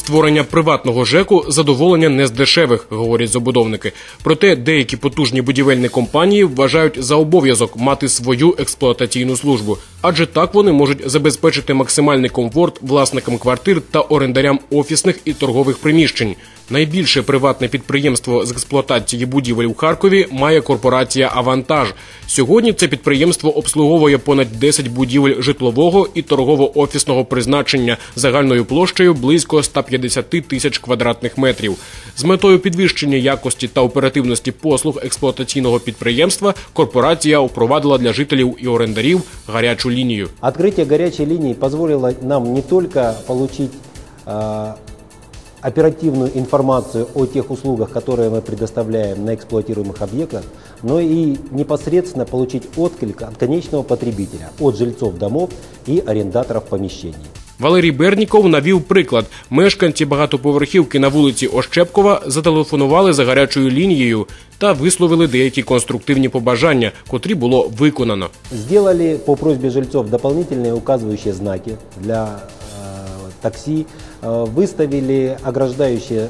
Створення приватного ЖЕКу задоволення не з дешевих, говорять забудовники. Проте деякі потужні будівельні компанії вважають за обов'язок мати свою експлуатаційну службу, адже так вони можуть забезпечити максимальний комфорт власникам квартир та орендарям офісних і торгових приміщень. Найбільше приватне підприємство з експлуатації будівель у Харкові має корпорація Авантаж. Сьогодні це підприємство обслуговує понад 10 будівель житлового і торгово-офісного призначення загальною площею близько 150 тисяч квадратних метрів. З метою підвищення якості та оперативності послуг експлуатаційного підприємства корпорація впровадила для жителів і орендарів гарячу лінію. Открытие горячей линии позволило нам не только получить э, оперативную информацию о тех услугах, которые мы предоставляем на эксплуатируемых объектах, но и непосредственно получить отклик от конечного потребителя, от жильцов домов и арендаторов помещений. Валерій Берніков навів приклад. Мешканці багатоповерхівки на вулиці Ощепкова зателефонували за гарячою лінією та висловили деякі конструктивні побажання, котрі було виконано. Сделали по просьбе жильцов дополнительные указывающие знаки для э, такси, э, выставили ограждающие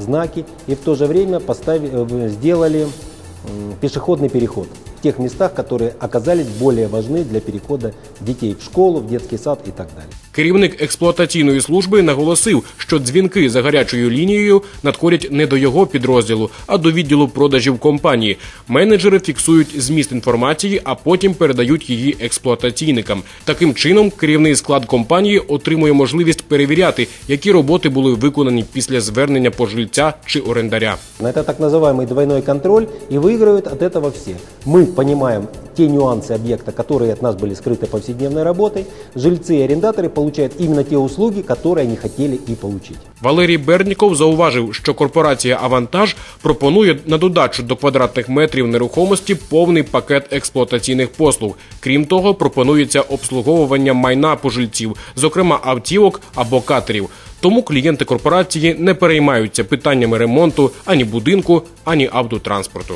знаки и в то же время постави- э, сделали м, пешеходный переход в тех местах, которые оказались более важны для перехода детей в школу, в детский сад и так далее. Керівник експлуатаційної служби наголосив, що дзвінки за гарячою лінією надходять не до його підрозділу, а до відділу продажів компанії. Менеджери фіксують зміст інформації, а потім передають її експлуатаційникам. Таким чином, керівний склад компанії отримує можливість перевіряти, які роботи були виконані після звернення пожильця чи орендаря. Но Это так называемый двойной контроль, и выигрывают от этого все. Мы понимаем те нюансы объекта, которые от нас были скрыты повседневной работой. Жильцы и арендаторы получают именно те услуги, которые они хотели и получить. Валерій Берніков зауважив, що корпорація Авантаж пропонує на додачу до квадратних метрів нерухомості повний пакет експлуатаційних послуг. Крім того, пропонується обслуговування майна пожильців, зокрема автівок або катерів. Тому клієнти корпорації не переймаються питаннями ремонту ані будинку, ані автотранспорту.